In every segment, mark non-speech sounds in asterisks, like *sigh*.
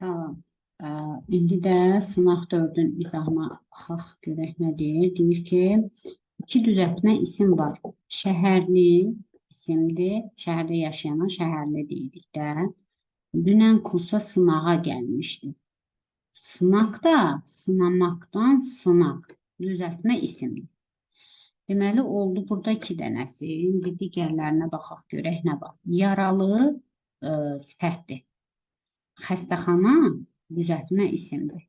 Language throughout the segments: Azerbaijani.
Tamam. Ə, İndi də sınaq 4-ün izahına baxaq, görək nə deyir. Deyir ki, iki düzəltmə isim var. Şəhərli isimdir. Şəhərdə yaşayana şəhərli deyirik də. Dünən kursa sınağa gəlmişdi. Sınaq da sınamaktan sınaq. Düzəltmə isimdir. Deməli oldu burada iki dənəsi. İndi digərlərinə baxaq, görək nə var. Yaralı ə, sifətdir. Xəstəxana düzəltmə isimdir.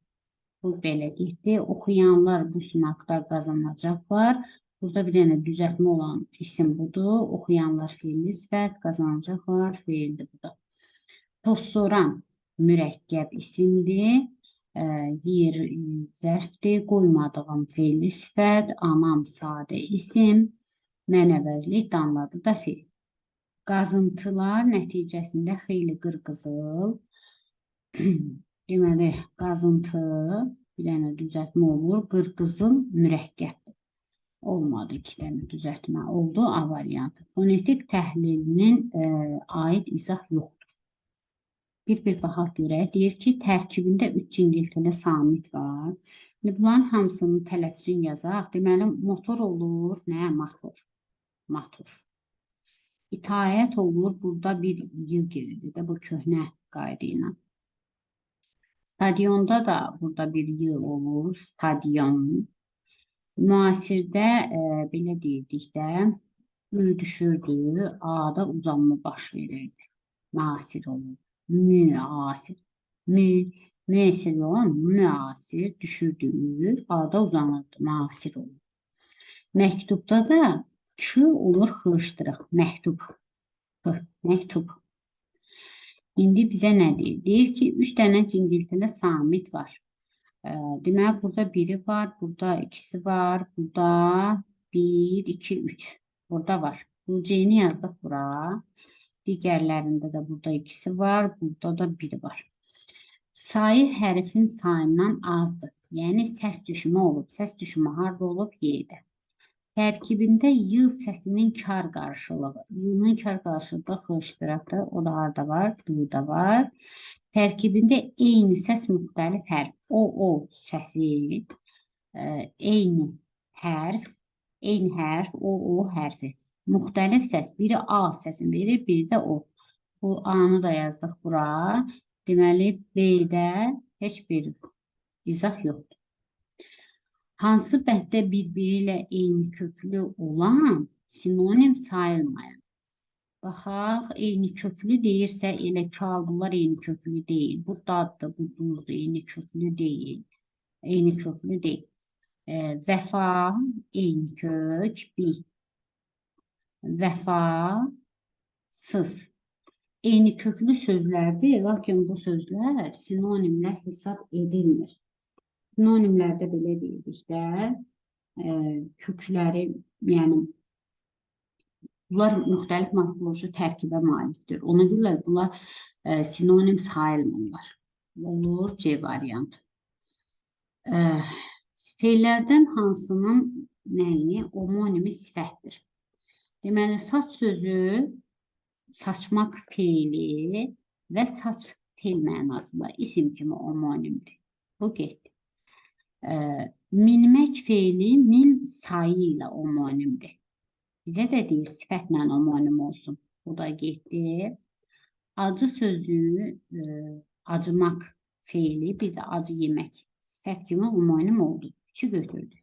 Bu belə getdi. Oxuyanlar bu sınaqda qazanacaqlar. Burada bir dənə düzəltmə olan isim budur. Oxuyanlar feilli sifət, qazanacaqlar feildir bu da. Tostoran mürəkkəb isimdir. Ə, yer zərfdir. Qoymadığım feilli sifət, anam sadə isim, mən əvəzli danladı da feil. Qazıntılar nəticəsində xeyli qırqızıl *clears throat* Deməli, qazıntı bir dənə düzəltmə olur. Qırqızıl mürəkkəbdir. Olmadı iki dənə düzəltmə oldu A variantı. Fonetik təhlilinin ə, aid izah yoxdur. Bir-bir baxaq görək. Deyir ki, tərkibində üç cingiltili samit var. İndi bunların hamısının tələffüzünü yazaq. Deməli, motor olur, nə? Motor. Motor. İtaət olur, burada bir y girirdi də bu köhnə qayda ilə. Stadionda da burada bir yığ olur. Stadion. Müasirdə e, belə deyirdik də ü düşürdü, A-da uzanma baş verirdi. Müasir olur. Müasir. Mü müasir olan müasir düşürdü ü, A-da uzanırdı. Müasir olur. Məktubda da k olur xılışdırıq. Məktub. H, məktub. İndi bizə nə deyir? Deyir ki, 3 dənə cingiltili samit var. E, deməli, burada biri var, burada ikisi var, burada 1, 2, 3. Burada var. Bu C-ni yazdıq bura. Digərlərində də burada ikisi var, burada da biri var. Sayı hərfin sayından azdır. Yəni səs düşümü olub. Səs düşümü harda olub? Y-də. Tərkibində yıl səsinin kar qarşılığı. Yılın kar qarşılığı xılışdıraqda, o da harda var? D-da var. Tərkibində eyni səs müxtəlif hərf. O, o səsi, ə, eyni hərf, eyni hərf, o, o hərfi. Müxtəlif səs. Biri A səsini verir, biri də O. Bu A-nı da yazdıq bura. Deməli, B-də heç bir izah yoxdur. Hansı bənddə bir-biri ilə eyni köklü olan sinonim sayılmayan? Baxaq, eyni köklü deyirsə elə kal bunlar eyni köklü deyil. Bu daddır, bu duzdur, eyni köklü deyil. Eyni köklü deyil. E, vəfa, eyni kök, bi. Vəfasız. Eyni köklü sözlərdir, lakin bu sözlər sinonimlə hesab edilmir. Sinonimlərdə belə deyirik də, e, kökləri, yəni bunlar müxtəlif morfoloji tərkibə malikdir. Ona görə bunlar e, sinonim sayılmırlar. Olur C variantı. E, feillərdən hansının nəyi homonimi sifətdir? Deməli, saç sözü saçmaq feili və saç tel mənasında isim kimi homonimdir. Bu getdi. Minmək feili min sayı ilə homonimdir. Bizə də deyir sifətlə homonim olsun. Bu da getdi. Acı sözü ə, acımaq feili, bir də acı yemək sifət kimi homonim oldu. Üçü götürdü.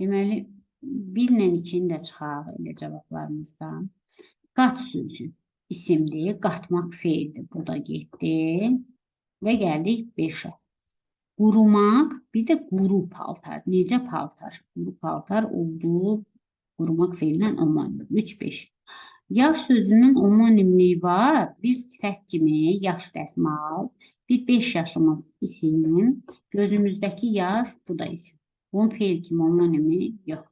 Deməli, 1 ilə 2-ni də çıxaraq elə cavablarımızdan. Qat sözü isimdir, qatmaq feildir. Bu da getdi. Və gəldik 5-ə. Qurumaq, bir də quru paltar. Necə paltar? Quru paltar olduğu qurumaq feilindən omonim. 3-5. Yaş sözünün omonimliyi var. Bir sifət kimi yaş dəsmal. Bir 5 yaşımız isim. Gözümüzdəki yaş, bu da isim. Bunun feil kimi omonimi yox.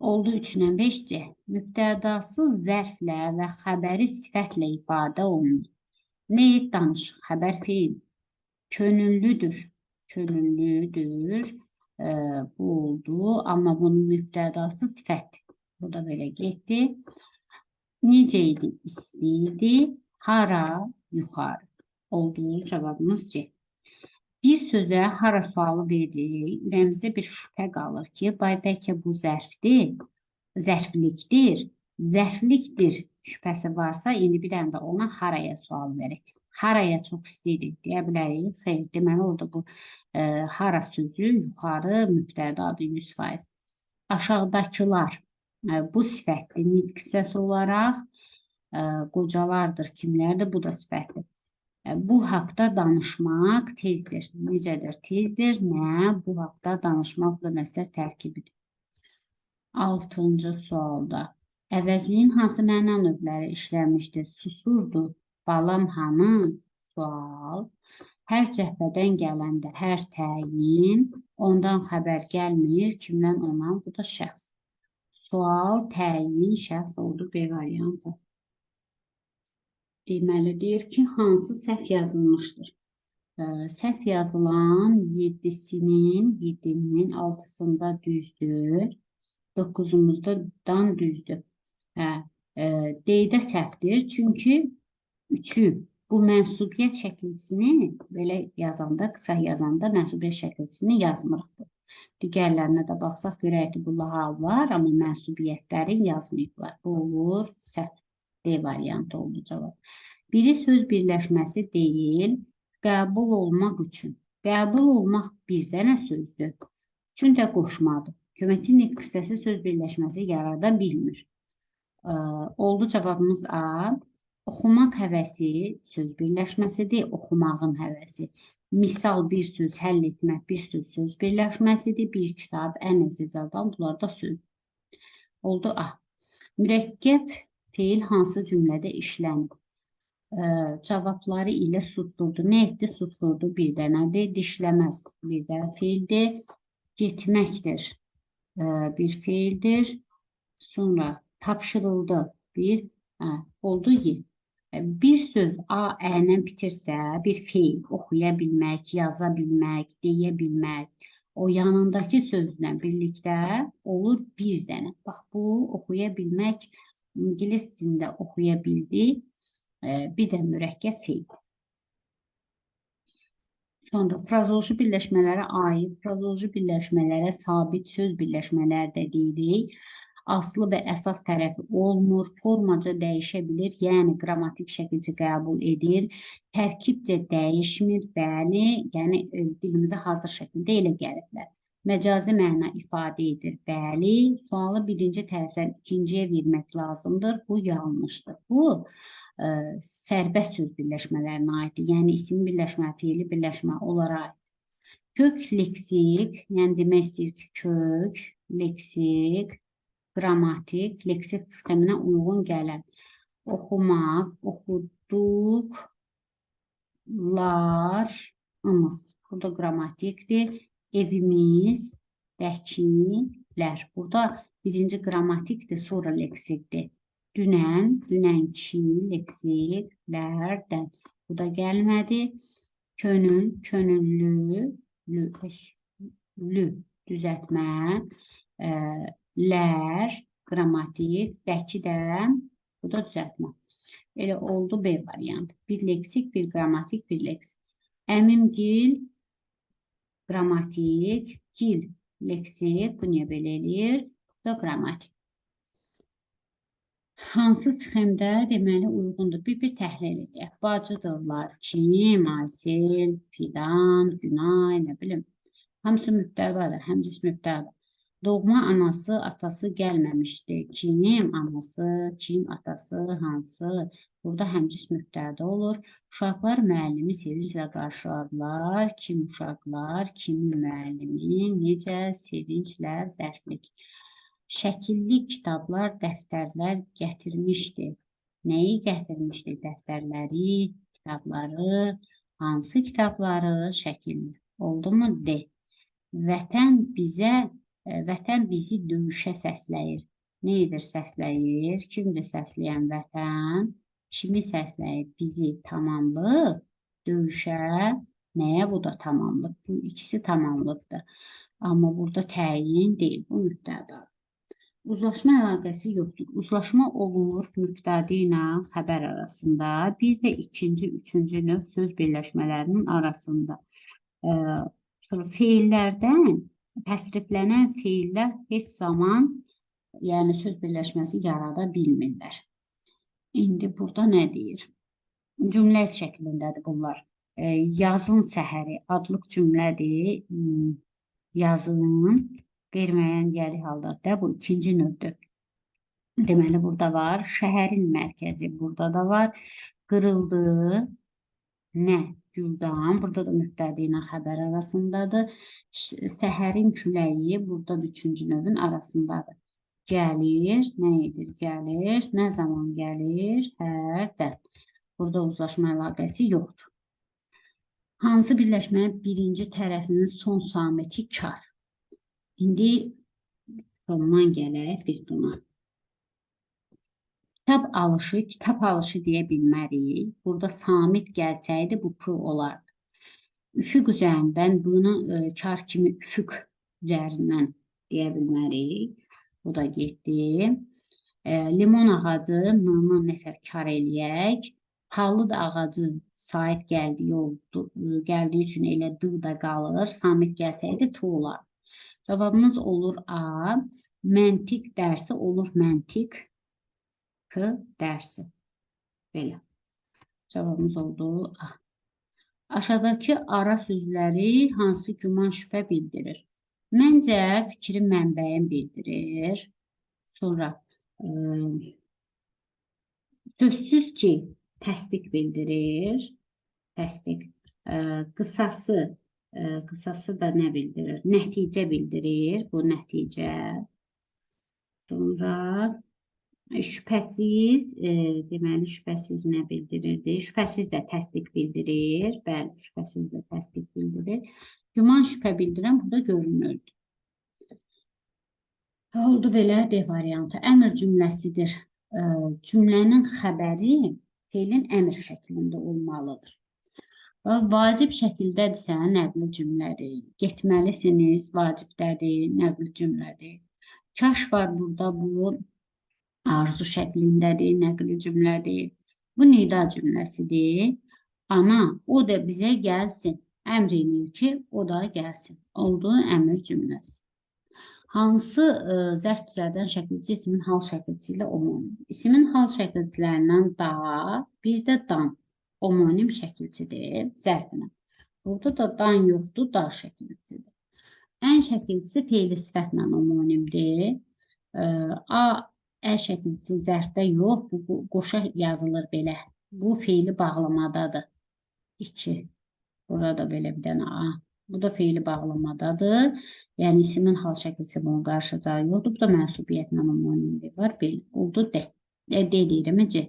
Oldu 3 ilə 5 C. Mübtədası zərflə və xəbəri sifətlə ifadə olunur. Nə et danış, xəbər feil. Könüllüdür. Könüllüdür. E, bu oldu. Amma bunun mübtədası sifət. Bu da belə getdi. Necə idi? İsti idi. Hara? Yuxarı. Olduğu cavabımız C. Bir sözə hara sualı veririk, ürəyimizdə bir şübhə qalır ki, bay bəlkə bu zərfdir, zərflikdir, zərflikdir şübhəsi varsa, indi bir dənə də ona haraya sual verək. Haraya çox istəyirik deyə bilərik. Xeyr, deməli orada bu e, hara sözü yuxarı mübtədadır 100%. Aşağıdakılar e, bu sifətli nitq hissəsi olaraq e, qocalardır. Kimlərdir? Bu da sifətli. E, Bu haqda danışmaq tezdir. Necədir? Tezdir. Nə? Bu haqda danışmaq da məsələ tərkibidir. Altıncı sualda. Əvəzliyin hansı məna növləri işlənmişdir? Susurdu. Balam hanı? Sual. Hər cəhbədən gələndə hər təyin, ondan xəbər gəlmir, kimdən ondan? Bu da şəxs. Sual, təyin, şəxs oldu B variantı. Deməli deyir ki, hansı səhv yazılmışdır? Səhv yazılan 7-sinin 7-nin 6-sında düzdür. 9-umuzda dan düzdür. Hə, D-də səhvdir. Çünki 3-ü bu mənsubiyyət şəkilçisini belə yazanda, qısa yazanda mənsubiyyət şəkilçisini yazmırıq. Digərlərinə də baxsaq görək ki, bu hal var, amma mənsubiyyətləri yazmayıblar. Bu olur səhv. D variantı oldu cavab. Biri söz birləşməsi deyil, qəbul olmaq üçün. Qəbul olmaq bir dənə sözdür. Üçün də qoşmadır. Köməkçi nitq hissəsi söz birləşməsi yarada bilmir. Oldu cavabımız A. Oxumaq həvəsi söz birləşməsidir, oxumağın həvəsi. Misal bir söz həll etmək, bir söz söz birləşməsidir, bir kitab, ən əziz adam, bunlar da söz. Oldu A. Mürəkkəb Feil hansı cümlədə işlənib? Ə, cavabları ilə susturdu. Nə etdi? Susturdu bir dənədir. Dişləməz bir dənə feildir. Getməkdir. Ə, bir feildir. Sonra tapşırıldı. Bir hə, oldu Y. Bir söz A, ə ilə bitirsə, bir feil oxuya bilmək, yaza bilmək, deyə bilmək, o yanındakı sözlə birlikdə olur bir dənə. Bax bu oxuya bilmək İngilis dilində oxuya bildi. E, bir də mürəkkəb feil. Sonra frazoloji birləşmələrə aid frazoloji birləşmələrə sabit söz birləşmələri də deyirik. Aslı və əsas tərəfi olmur, formaca dəyişə bilir, yəni qrammatik şəkilcə qəbul edir, tərkibcə dəyişmir, bəli, yəni e, dilimizə hazır şəkildə elə gəliblər. Məcazi məna ifadə edir. Bəli, sualı birinci tərəfdən ikinciyə vermək lazımdır. Bu yanlışdır. Bu ə, sərbəst söz birləşmələrinə aiddir. Yəni isim birləşmə, feili birləşmə onlara aid. Kök leksik, yəni demək istəyir ki, kök, leksik, qrammatik, leksik sisteminə uyğun gələn oxumaq, oxuduq, lar, ımız. Bu da qrammatikdir evimiz, dəkilər. Burada birinci qrammatikdir, sonra leksikdir. Dünən, dünənki, leksiklərdən. Bu da gəlmədi. Könül, könüllü, lü, lü düzəltmə, ə, lər, qrammatik, dəki də, bu da düzəltmə. Elə oldu B variantı. Bir leksik, bir qrammatik, bir leksik. Əmimgil qrammatik, gil, leksik, bu niyə belə eləyir? Və qrammatik. Hansı sxemdə deməli uyğundur? Bir-bir təhlil edək. Bacıdırlar. Kim, Asil, Fidan, Günay, nə bilim. Hamısı mübtədadır, həmcis mübtədadır. Doğma anası, atası gəlməmişdi. Kim anası, kim atası, hansı? Burada həmcis mübtəda olur. Uşaqlar müəllimi sevinclə qarşıladılar. Kim uşaqlar, kimin müəllimi, necə sevinclə zərflik. Şəkilli kitablar, dəftərlər gətirmişdi. Nəyi gətirmişdi? Dəftərləri, kitabları, hansı kitabları, şəkilli. Oldu mu? D. Vətən bizə Vətən bizi döyüşə səsləyir. Nə edir səsləyir? Kimdir səsləyən vətən? Kimi səsləyir? Bizi tamamlıq döyüşə. Nəyə bu da tamamlıq? Bu ikisi tamamlıqdır. Amma burada təyin deyil, bu mübtədadır. Uzlaşma əlaqəsi yoxdur. Uzlaşma olur mübtədi ilə xəbər arasında, bir də ikinci, üçüncü növ söz birləşmələrinin arasında. Sonra feillərdən təsriflənən feillər heç zaman yəni söz birləşməsi yarada bilmirlər. İndi burada nə deyir? Cümlə şəklindədir bunlar. E, yazın səhəri adlıq cümlədir. Hmm, Yazın qeyri-müəyyən yəli halda da bu ikinci növdür. Deməli burada var. Şəhərin mərkəzi burada da var. Qırıldı. Nə? Güldan. Burada da mübtədi ilə xəbər arasındadır. Səhərin küləyi burada da üçüncü növün arasındadır. Gəlir. Nə edir? Gəlir. Nə zaman gəlir? Hərdən. Burada uzlaşma əlaqəsi yoxdur. Hansı birləşmənin birinci tərəfinin son saməti kar? İndi sondan gələk biz buna. Kitab alışı, kitab alışı deyə bilmərik. Burada samit gəlsəydi bu p olardı. Üfüq üzərindən bunu e, kar kimi üfüq üzərindən deyə bilmərik. Bu da getdi. E, limon ağacı n-nı nəsər kar eləyək. Palıd ağacı sahib gəldiyi oldu, gəldiyi üçün elə d da qalır. Samit gəlsəydi t olar. Cavabımız olur A. Məntiq dərsi olur məntiq P dərsi. Belə. Cavabımız oldu A. Aşağıdakı ara sözləri hansı güman şübhə bildirir? Məncə fikrin mənbəyin bildirir. Sonra e, sözsüz ki, təsdiq bildirir. Təsdiq. E, qısası, e, qısası da nə bildirir? Nəticə bildirir. Bu nəticə. Sonra şübhəsiz, e, deməli şübhəsiz nə bildirirdi? Şübhəsiz də təsdiq bildirir. Bəli, şübhəsiz də təsdiq bildirir. Güman şübhə bildirən burada görünürdü. Oldu belə D variantı. Əmr cümləsidir. E, cümlənin xəbəri feilin əmr şəklində olmalıdır. Vacib şəkildədirsə nəqli cümlədir. Getməlisiniz vacibdədir, nəqli cümlədir. Kaş var burada bu arzu şəklindədir, nəqli cümlədir. Bu nida cümləsidir. Ana, o da bizə gəlsin. Əmr eləyir ki, o da gəlsin. Oldu əmr cümləsi. Hansı ə, zərf düzəldən şəkilçi ismin hal şəkilçisi ilə omonim? İsmin hal şəkilçilərindən da, bir də dan omonim şəkilçidir zərfinə. Burada da dan yoxdur, da şəkilçidir. Ən şəkilçisi feili sifətlə omonimdir. Ə, A, ə şəkilçisi zərfdə yox, bu qoşa yazılır belə. Bu feili bağlamadadır. 2. Burada da belə bir dənə A. Bu da feili bağlamadadır. Yəni isimin hal şəkilsi bunun qarşıcağı yoxdur. Bu da mənsubiyyətlə omonimliyi var. Belə oldu D. D deyirəm C.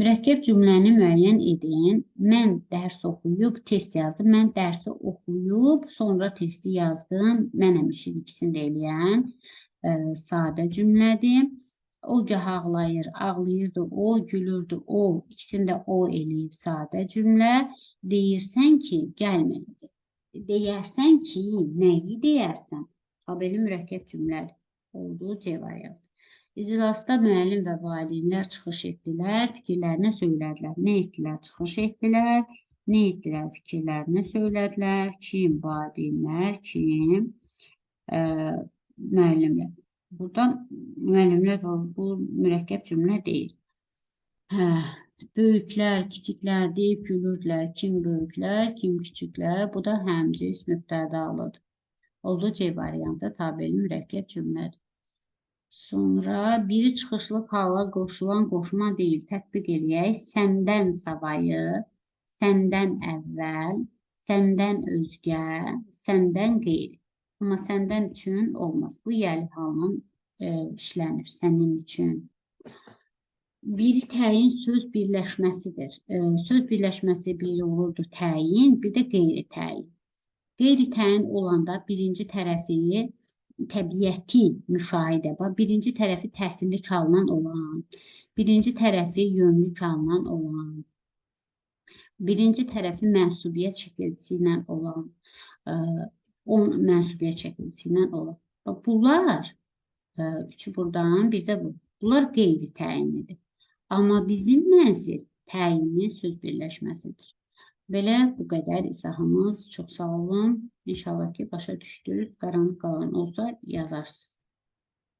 Mürəkkəb cümləni müəyyən edin. Mən dərs oxuyub test yazdım. Mən dərsi oxuyub sonra testi yazdım. Mənəm işin ikisini də eləyən e, sadə cümlədir. O gah ağlayır, ağlayırdı, o gülürdü, o ikisini də o eləyib sadə cümlə. Deyirsən ki, gəlməyəcək deyərsən ki, nəyi deyərsən? Qabeli mürəkkəb cümlədir. Olduğu C variantı. İclasda müəllim və valideynlər çıxış etdilər, fikirlərini söylədilər. Nə etdilər? Çıxış etdilər. Nə etdilər? Fikirlərini söylədilər. Kim? Valideynlər, kim? Ə, müəllimlər. Buradan müəllimlər var. Bu mürəkkəb cümlə deyil. Hə, Böyüklər, kiçiklər deyib gülürdülər. Kim böyüklər, kim kiçiklər. Bu da həmciz mübtədalıdır. Oldu C variantı tabeli mürəkkəb cümlədir. Sonra biri çıxışlı hala qoşulan qoşma deyil. Tətbiq eləyək. Səndən savayı, səndən əvvəl, səndən özgə, səndən qeyri. Amma səndən üçün olmaz. Bu yəli halının e, işlənir. Sənin üçün bir təyin söz birləşməsidir. E, söz birləşməsi biri olurdu təyin, bir də qeyri-təyin. Qeyri-təyin olanda birinci tərəfi təbiəti müşahidə, bax birinci tərəfi təhsillik alınan olan, birinci tərəfi yönlük alınan olan, birinci tərəfi mənsubiyyət şəkilçisi ilə olan, ə, on mənsubiyyət şəkilçisi ilə olan. Bax bunlar e, üçü buradan, bir də bu. Bunlar qeyri təyinlidir. Amma bizim mənzil təyinli söz birləşməsidir. Belə bu qədər izahımız. Çox sağ olun. İnşallah ki, başa düşdünüz. Qaranlıq qalan olsa yazarsınız.